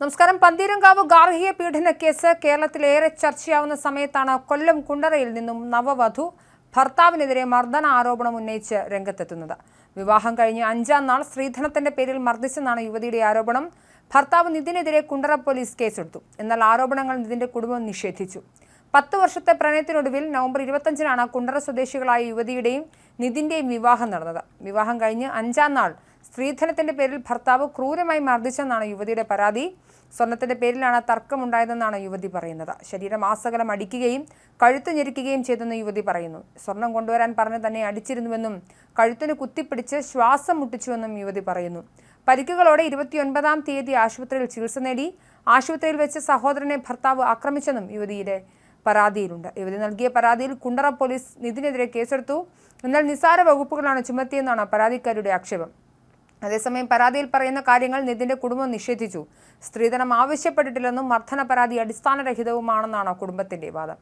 നമസ്കാരം. പന്തീരങ്കാവ് ഗാർഹിക പീഡന കേസ് കേരളത്തിലേറെ ചർച്ചയാവുന്ന സമയത്താണ് കൊല്ലം കുണ്ടറയിൽ നിന്നും നവവധു ഭർത്താവിനെതിരെ മർദ്ദന ആരോപണം ഉന്നയിച്ച് രംഗത്തെത്തുന്നത്. വിവാഹം കഴിഞ്ഞ് അഞ്ചാം നാൾ സ്ത്രീധനത്തിന്റെ പേരിൽ മർദ്ദിച്ചെന്നാണ് യുവതിയുടെ ആരോപണം. ഭർത്താവ് നിതിനെതിരെ കുണ്ടറ പോലീസ് കേസെടുത്തു. എന്നാൽ ആരോപണങ്ങൾ നിതിന്റെ കുടുംബം നിഷേധിച്ചു. പത്ത് വർഷത്തെ പ്രണയത്തിനൊടുവിൽ നവംബർ ഇരുപത്തഞ്ചിനാണ് കുണ്ടറ സ്വദേശികളായ യുവതിയുടെയും നിതിന്റെയും വിവാഹം നടന്നത്. വിവാഹം കഴിഞ്ഞ് അഞ്ചാം നാൾ സ്ത്രീധനത്തിന്റെ പേരിൽ ഭർത്താവ് ക്രൂരമായി മർദ്ദിച്ചെന്നാണ് യുവതിയുടെ പരാതി. സ്വർണത്തിന്റെ പേരിലാണ് തർക്കമുണ്ടായതെന്നാണ് യുവതി പറയുന്നത്. ശരീരം ആസകലം അടിക്കുകയും കഴുത്ത് ഞെരിക്കുകയും ചെയ്തെന്ന് യുവതി പറയുന്നു. സ്വർണം കൊണ്ടുവരാൻ പറഞ്ഞ് തന്നെ അടിച്ചിരുന്നുവെന്നും കഴുത്തിന് കുത്തിപ്പിടിച്ച് ശ്വാസം മുട്ടിച്ചുവെന്നും യുവതി പറയുന്നു. പരിക്കുകളോടെ ഇരുപത്തിയൊൻപതാം തീയതി ആശുപത്രിയിൽ ചികിത്സ നേടി ആശുപത്രിയിൽ വെച്ച് സഹോദരനെ ഭർത്താവ് ആക്രമിച്ചെന്നും യുവതിയുടെ പരാതിയിലുണ്ട്. യുവതി നൽകിയ പരാതിയിൽ കുണ്ടറ പോലീസ് നിതിനെതിരെ കേസെടുത്തു. എന്നാൽ നിസാര വകുപ്പുകളാണ് ചുമത്തിയെന്നാണ് പരാതിക്കാരുടെ ആക്ഷേപം. അതേസമയം പരാതിയിൽ പറയുന്ന കാര്യങ്ങൾ നിതിന്റെ കുടുംബം നിഷേധിച്ചു. സ്ത്രീധനം ആവശ്യപ്പെട്ടിട്ടില്ലെന്നും മർദ്ദന പരാതി അടിസ്ഥാനരഹിതവുമാണെന്നാണ് കുടുംബത്തിന്റെ വാദം.